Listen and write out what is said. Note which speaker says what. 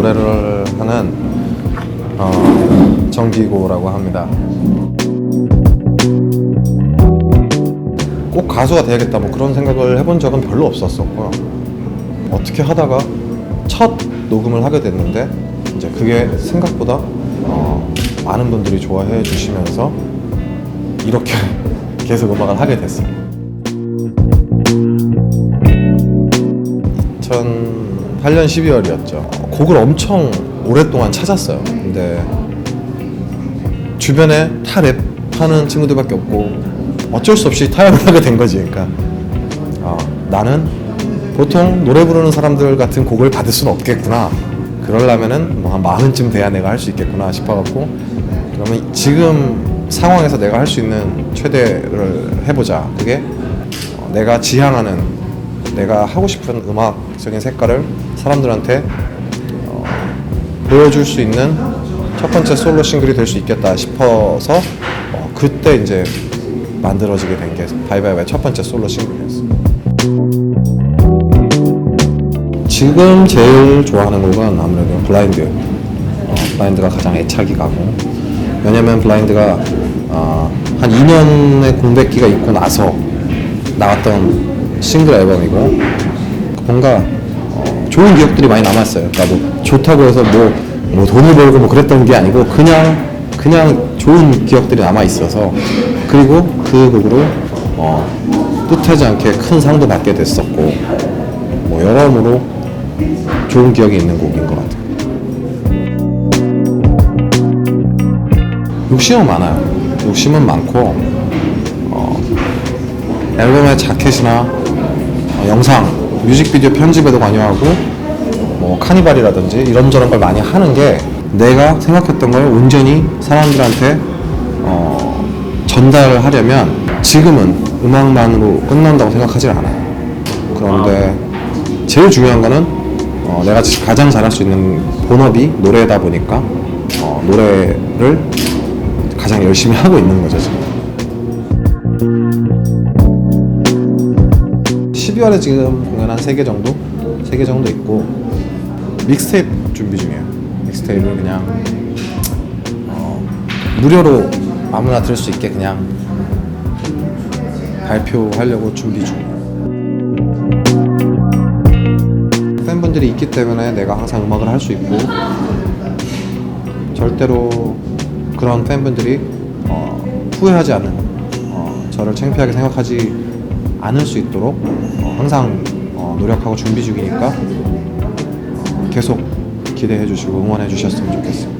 Speaker 1: 노래를 하는 어, 정기고라고 합니다. 꼭 가수가 돼야겠다 뭐 그런 생각을 해본 적은 별로 없었었고요. 어떻게 하다가 첫 녹음을 하게 됐는데 이제 그게 생각보다 어, 많은 분들이 좋아해 주시면서 이렇게 계속 음악을 하게 됐어요. 2008년 12월이었죠. 곡을 엄청 오랫동안 찾았어요. 근데 주변에 타 랩하는 친구들밖에 없고 어쩔 수 없이 타협을 하게 된 거지. 그러니까 어, 나는 보통 노래 부르는 사람들 같은 곡을 받을 수는 없겠구나. 그러려면은 뭐 한 마흔쯤 돼야 내가 할 수 있겠구나 싶어갖고 그러면 지금 상황에서 내가 할 수 있는 최대를 해보자. 그게 어, 내가 지향하는 내가 하고 싶은 음악적인 색깔을 사람들한테 어, 보여줄 수 있는 첫 번째 솔로 싱글이 될 수 있겠다 싶어서 어, 그때 이제 만들어지게 된 게 바이바이바이 첫 번째 솔로 싱글이었어요. 지금 제일 좋아하는 곡은 아무래도 블라인드. 어, 블라인드가 가장 애착이 가고 왜냐면 블라인드가 어, 한 2년의 공백기가 있고 나서 나왔던 싱글 앨범이고 뭔가 어, 좋은 기억들이 많이 남았어요. 뭐 좋다고 해서 뭐, 뭐 돈을 벌고 뭐 그랬던 게 아니고 그냥 그냥 좋은 기억들이 남아 있어서 그리고 그 곡으로 어, 뜻하지 않게 큰 상도 받게 됐었고 뭐 여러모로 좋은 기억이 있는 곡인 것 같아요. 욕심은 많아요. 욕심은 많고 어, 앨범의 자켓이나 어, 영상, 뮤직비디오 편집에도 관여하고 뭐 카니발이라든지 이런저런 걸 많이 하는 게 내가 생각했던 걸 온전히 사람들한테 어, 전달하려면 지금은 음악만으로 끝난다고 생각하지 않아요. 그런데 제일 중요한 거는 어, 내가 가장 잘할 수 있는 본업이 노래다 보니까 어, 노래를 가장 열심히 하고 있는 거죠 지금. 12월에 지금 공연 한 3개 정도? 3개 정도 있고 믹스테이프 준비 중이에요 믹스테이프를 그냥 어, 무료로 아무나 들을 수 있게 그냥 발표하려고 준비 중이에요 팬분들이 있기 때문에 내가 항상 음악을 할 수 있고 절대로 그런 팬분들이 어, 후회하지 않는 어, 저를 창피하게 생각하지 않을 수 있도록 어, 항상 어, 노력하고 준비 중이니까 어, 계속 기대해 주시고 응원해 주셨으면 좋겠습니다.